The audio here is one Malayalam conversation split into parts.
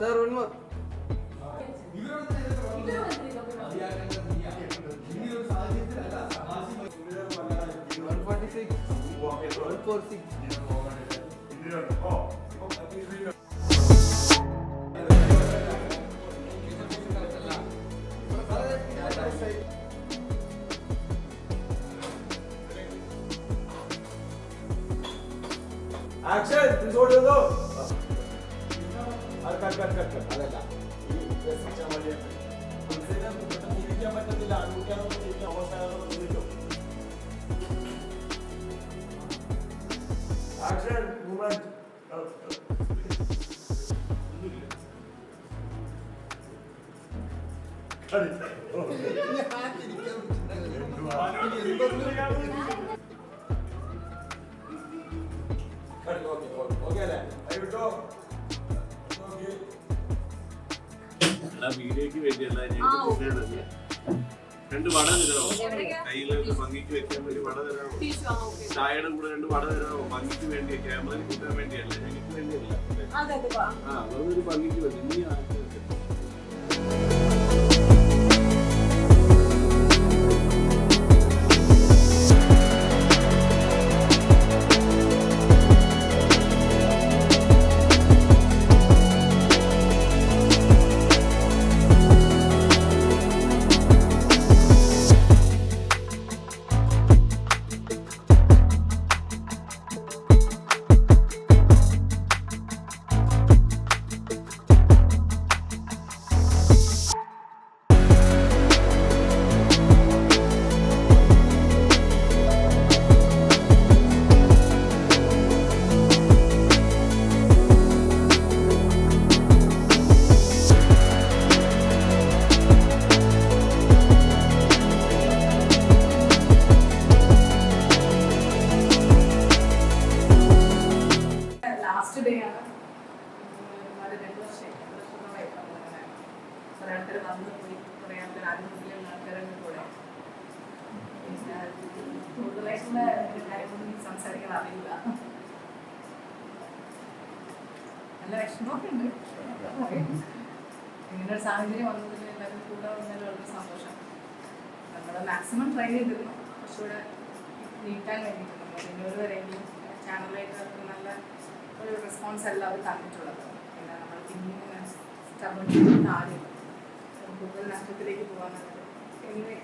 Number one forty six one four six action വീഡിയോക്ക് വേണ്ടിയല്ല ഓ. രണ്ട് വട തരാമോ? കയ്യിൽ ഭംഗിക്ക് വെക്കാൻ വേണ്ടി വട തരാമോ ചായയുടെ കൂടെ രണ്ട് വട തരാമോ ഭംഗിക്ക് വേണ്ടി ക്യാമറയിൽ കിട്ടാൻ വേണ്ടിയല്ല എനിക്ക് വേണ്ടിയല്ല ആ അതൊരു ഭംഗിക്ക് വേണ്ടി നീ ആക്കി സംസാരിക്കാൻ അറിയില്ല. നല്ല വിഷമമൊക്കെ ഉണ്ട് ഇങ്ങനെ ഒരു സാഹചര്യം വന്നതിൽ എല്ലാവരും കൂടെ വന്നതിൽ വളരെ സന്തോഷം. നമ്മൾ മാക്സിമം ട്രൈ ചെയ്തിരുന്നു. കുറച്ചുകൂടെ നീട്ടാൻ വേണ്ടിയിട്ട് നമ്മൾ ഇന്നൊരു വരെയെങ്കിലും ചാനലായിട്ട് നല്ല ഒരു റെസ്പോൺസ് അല്ല അവർ തന്നിട്ടുള്ളത്. പിന്നെ നമ്മൾ പിന്നെ സ്റ്റബൺ താഴെ കൂടുതൽ നഷ്ടത്തിലേക്ക് പോകാൻ എങ്ങനെ?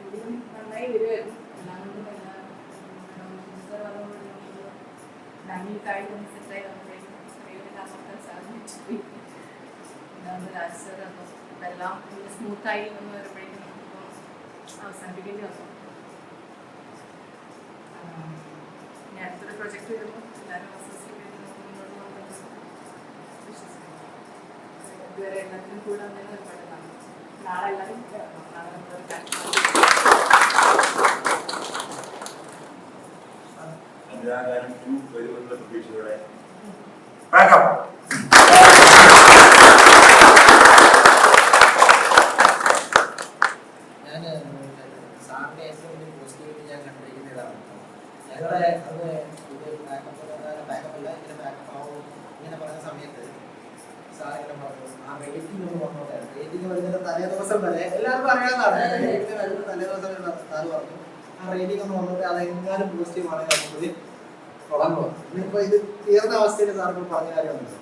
എന്തെങ്കിലും നന്നായി വരുമായിരുന്നു എല്ലാം കൊണ്ടും എല്ലാം ഡാമിൽക്കായി ഒന്ന് സെറ്റായി വന്നപ്പോഴേക്കും ചെറിയൊരു അമർത്താൻ സാധിച്ചു പോയി ഇതാണ് രാജസർ അപ്പോൾ ഇതെല്ലാം സ്മൂത്തായി എന്ന് വരുമ്പോഴേക്കും നമുക്കിപ്പോൾ അവസാനിപ്പിക്കേണ്ടി വന്നു ഇനി അടുത്തൊരു പ്രൊജക്റ്റ് വരുമ്പോൾ എല്ലാവരും നമുക്ക് ഇതുവരെ എല്ലാത്തിനും കൂടെ വന്നതിന് ഒരുപാട് നാളെ എല്ലാവരും. നാളെ നമ്മളൊരു സംവിധാനം ടു വരുമെന്നുള്ള പ്രതീക്ഷയോടെ. ഇതാണ് ഞങ്ങളെ അത് ഇത് ബാക്കപ്പ് ബാക്കപ്പ് അല്ല ഇങ്ങനെ ബാക്കപ്പ് ആവും ഇങ്ങനെ പറയുന്ന സമയത്ത് സാർ ഇങ്ങനെ പറഞ്ഞു ആ റേറ്റിംഗ് ഒന്ന് വന്നോട്ടെ റേറ്റിംഗ് വരുന്നതിന് തലേ ദിവസം വരെ എല്ലാവർക്കും അറിയാവുന്നതാണ്. റേറ്റിംഗ് വരുന്ന തലേ ദിവസം വരെ സാറ് പറഞ്ഞു ആ റേറ്റിംഗ് ഒന്ന് വന്നോട്ടെ അതെങ്ങാനും പോസിറ്റീവ് ആണെങ്കിൽ നമുക്ക് തുടങ്ങുക ഇന്നിപ്പോ ഇത് തീർന്ന അവസ്ഥയിൽ ഇപ്പോൾ പറഞ്ഞ കാര്യമുണ്ട്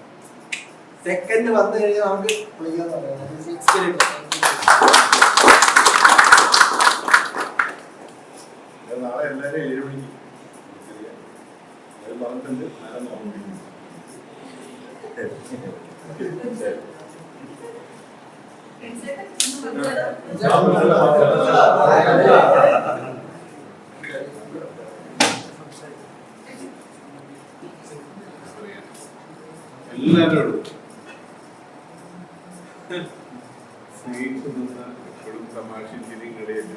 സെക്കൻഡ് വന്നു കഴിഞ്ഞാൽ നമുക്ക് വിളിക്കാന്ന് പറയുന്നത് എക്സ്പീരിയൻസ് നാളെ എല്ലാവരും ഏഴ് മണിക്ക്. പറഞ്ഞിട്ടുണ്ട്. നാളെ നോക്കി എല്ലാവരോടും സ്നേഹിച്ചു നിന്ന് എപ്പോഴും തമാശയും ചിരിയും കളിയൊക്കെ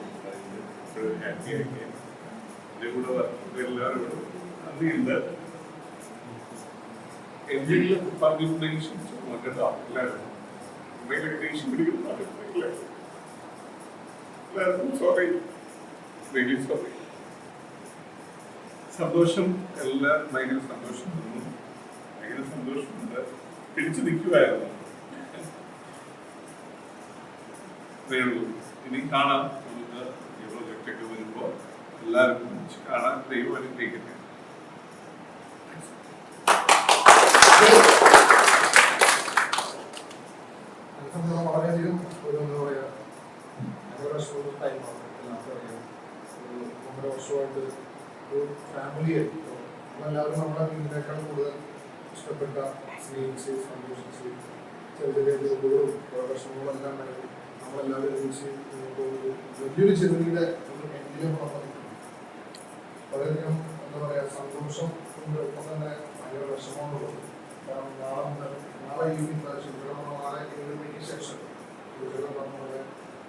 എപ്പോഴും ഹാപ്പി ആക്കി എന്റെ കൂടെ വർക്ക് എല്ലാവരോടും നന്ദിയുണ്ട് എന്തെങ്കിലും പറഞ്ഞു ദേഷ്യം കേട്ടോ എല്ലാവരും എന്തെങ്കിലും ദേഷ്യം എല്ലാവർക്കും സോറി വെരി സോറി സന്തോഷം എല്ലാ ഭയങ്കര സന്തോഷം. തോന്നുന്നു ഭയങ്കര സന്തോഷമുണ്ട്. പിടിച്ചു നിൽക്കുമായിരുന്നു ഇത്രയേ ഉള്ളൂ. ഇനി കാണാം. നമുക്ക് ഈ പ്രൊജക്റ്റ് വരുമ്പോൾ എല്ലാവർക്കും കാണാൻ ദൈവം അനുഗ്രഹിക്കട്ടെ. വളരെയധികം ഒരു എന്താ പറയുക ഭയങ്കര വിഷമമുള്ള എല്ലാവർക്കും ഒരു വർഷമായിട്ട് ഒരു ഫാമിലിയെ നമ്മളെല്ലാവരും നമ്മുടെ വീടിനേക്കാൾ കൂടുതൽ ഇഷ്ടപ്പെട്ട സ്നേഹിച്ച് സന്തോഷിച്ച് ചെറിയ ചെറിയ ദുരിതങ്ങളും വിഷമങ്ങളും എല്ലാം ഉണ്ടായിരുന്നു നമ്മളെല്ലാവരും ഒരുമിച്ച് വലിയൊരു ചെറുതിയുടെ ഒരു എങ്കിലും വളരെയധികം എന്താ പറയുക സന്തോഷം കൊണ്ട് ഒപ്പം തന്നെ ഭയങ്കര വിഷമമുള്ളത് കാരണം നാളെ മുതൽ നാളെ ഈവനിങ് നമ്മൾ നാളെ ഏഴ് മണിക്ക് ശേഷം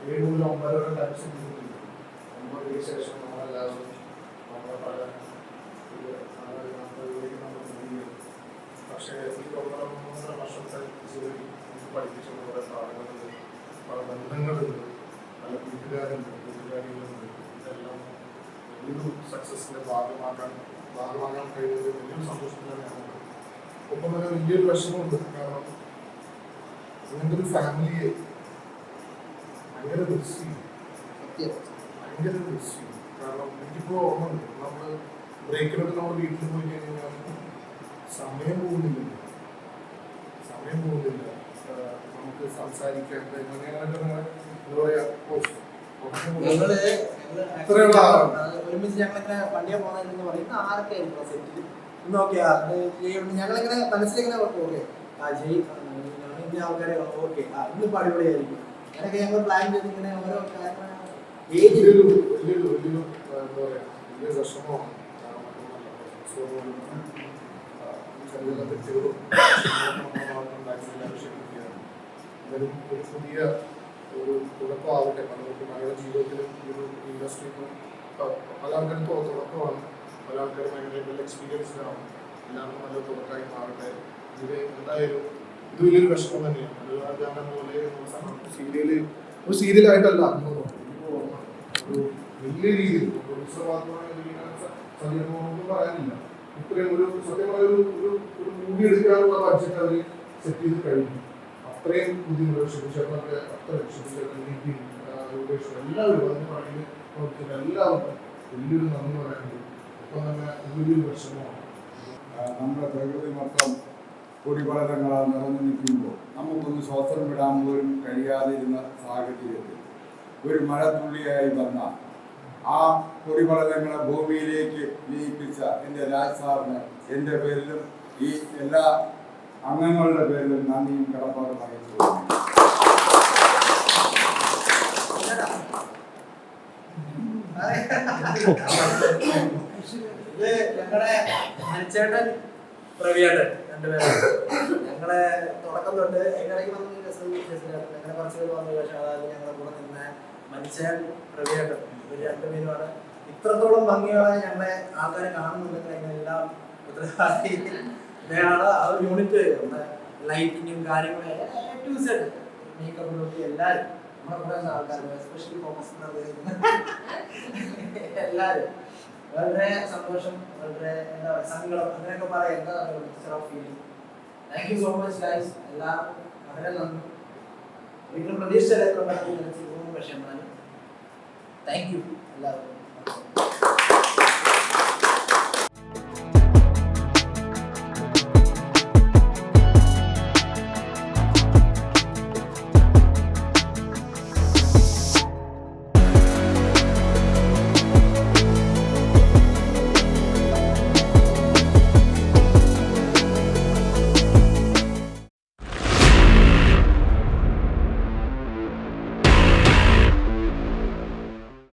ഏഴ് മുതൽ ഒമ്പത് വരെ ടൈം സെറ്റ് ഒമ്പത് മണിക്ക് ശേഷം നമ്മളെല്ലാവരും നമ്മുടെ പല ഇത് നാളെ നാട്ടിലേക്ക് നമ്മൾ പോകുകയും പക്ഷേ ഈ ഒന്നര മൂന്നര വർഷത്തെ ജോലി നമുക്ക് പഠിപ്പിച്ച പല ബന്ധങ്ങളുണ്ട്. പല കൂട്ടുകാരുണ്ട് കൂട്ടുകാരികളുണ്ട് ഇതെല്ലാം വലിയൊരു സക്സസിന്റെ ഭാഗമാക്കാൻ ഭാഗമാകാൻ കഴിയുന്നത് വലിയൊരു സന്തോഷം തന്നെയാണ്. ഒപ്പം തന്നെ വലിയൊരു വിഷമമുണ്ട്. കാരണം ഇങ്ങനത്തെ ഒരു ഫാമിലിയെ ഭയങ്കര മിസ് ചെയ്യും. ഭയങ്കര മിസ് ചെയ്യും. കാരണം എനിക്കിപ്പോൾ ഓർമ്മയുണ്ട് നമ്മൾ ബ്രേക്കിലൊക്കെ നമ്മൾ വീട്ടിൽ പോയി കഴിഞ്ഞാൽ സമയം പോകുന്നില്ല സമയം പോകുന്നില്ല. ആഹ് നമുക്ക് സംസാരിക്കാൻ എങ്ങനെയാണെന്ന് എന്താ പറയാ ഓ, ഞങ്ങൾ ഇത്രയുള്ള ആളാണ്. ഞങ്ങൾ ഒരുമിച്ച് ഞങ്ങളിങ്ങനെ വണ്ടിയെ പോകുന്നതെന്ന് പറയുന്നത് ആരൊക്കെ നോക്കിയാ ഞങ്ങളിങ്ങനെ മനസ്സിലിങ്ങനെ ഓക്കെ ആ ജയ് ഇന്ന ആൾക്കാരെ ഓക്കെ ആ ഇന്നിപ്പോ അടിപൊളിയായിരിക്കും. അങ്ങനെയൊക്കെ ഞങ്ങൾ പ്ലാൻ ചെയ്ത് ഇങ്ങനെ ഓരോ കാര്യങ്ങൾ ഏജ് വലിയൊരു വലിയൊരു വലിയൊരു എന്താ പറയാ വലിയൊരു വിഷമമാണ്. ചെറിയ തെറ്റുകളും ഉണ്ടാക്കിയെല്ലാം ക്ഷമിക്കുകയാണ് എന്തായാലും ഒരു പുതിയ ഒരു തുടക്കമാവട്ടെ. പലർക്കും ഞങ്ങളുടെ ജീവിതത്തിലും ഈ ഒരു ഇൻഡസ്ട്രിക്കും പല ആൾക്കാരും തുടക്കമാണ്. പല ആൾക്കാരും ഭയങ്കര എക്സ്പീരിയൻസ് എക്സ്പീരിയൻസ്ഡാണ് എല്ലാവർക്കും നല്ല തുടക്കമായി മാറട്ടെ. ഇത് എന്തായാലും ഇത് വലിയൊരു വിഷമം തന്നെയാണ്. പോലെ സീരിയൽ ഒരു സീരിയലായിട്ടല്ല ഒരു വലിയ രീതിയിൽ പറയാനില്ല. ഇത്രയും ഒരു സത്യം ഒരു ഒരു മൂവി എടുക്കാനുള്ള ബഡ്ജറ്റ് അവർ സെറ്റ് ചെയ്ത് കഴിഞ്ഞു. അത്രയും ബുദ്ധിമുട്ട് ഷിബുചേട്ടനൊക്കെ അത്ര രൂപേഷ് എല്ലാവരും അതിന് നോക്കിയിട്ട് എല്ലാവർക്കും വലിയൊരു നന്ദി പറയാനുണ്ട് ഒപ്പം തന്നെ വലിയൊരു ആ, നമ്മുടെ പ്രകൃതി മൊത്തം പൊടിപടലങ്ങളാൽ നിറഞ്ഞു നിൽക്കുമ്പോൾ നമുക്കൊന്ന് ശ്വാസം വിടാൻ പോലും കഴിയാതിരുന്ന സാഹചര്യത്തിൽ ഒരു മഴത്തുള്ളിയായി വന്ന ആ പൊടിപടലങ്ങളെ ഭൂമിയിലേക്ക് ലയിപ്പിച്ച എന്റെ രാജ് സാറിന് എന്റെ പേരിലും ഈ എല്ലാ അംഗങ്ങളുടെ പേരിൽ നന്ദിയും കടപ്പാടും അറിയിച്ചു ഞങ്ങളെ തുടക്കം തൊട്ട് എങ്ങനെയൊക്കെ വന്നു ഞങ്ങളുടെ കുറച്ച് പേര് വന്നു പക്ഷെ അതായത് ഞങ്ങളുടെ കൂടെ നിന്ന മനുഷ്യൻ പ്രവിയേട്ടൻ. ഇവർ രണ്ടുപേരുമാണ് ഇത്രത്തോളം ഭംഗിയോടെ ഞങ്ങളെ ആൾക്കാരെ കാണുന്നുണ്ടെങ്കിൽ എല്ലാം ഉത്തരവാദി ഇദ്ദേഹമാണ് ആ ഒരു യൂണിറ്റ് നമ്മുടെ ലൈറ്റിങ്ങും കാര്യങ്ങളും മേക്കപ്പ് തൊട്ട് എല്ലാവരും ഫോക്കസ് എല്ലാവരും വളരെ സന്തോഷം വളരെ എന്താ പറയുക സങ്കടം അങ്ങനെയൊക്കെ പറയാം എന്താ feeling thank you so much guys എല്ലാവർക്കും വളരെ നന്ദി. എല്ലാവർക്കും.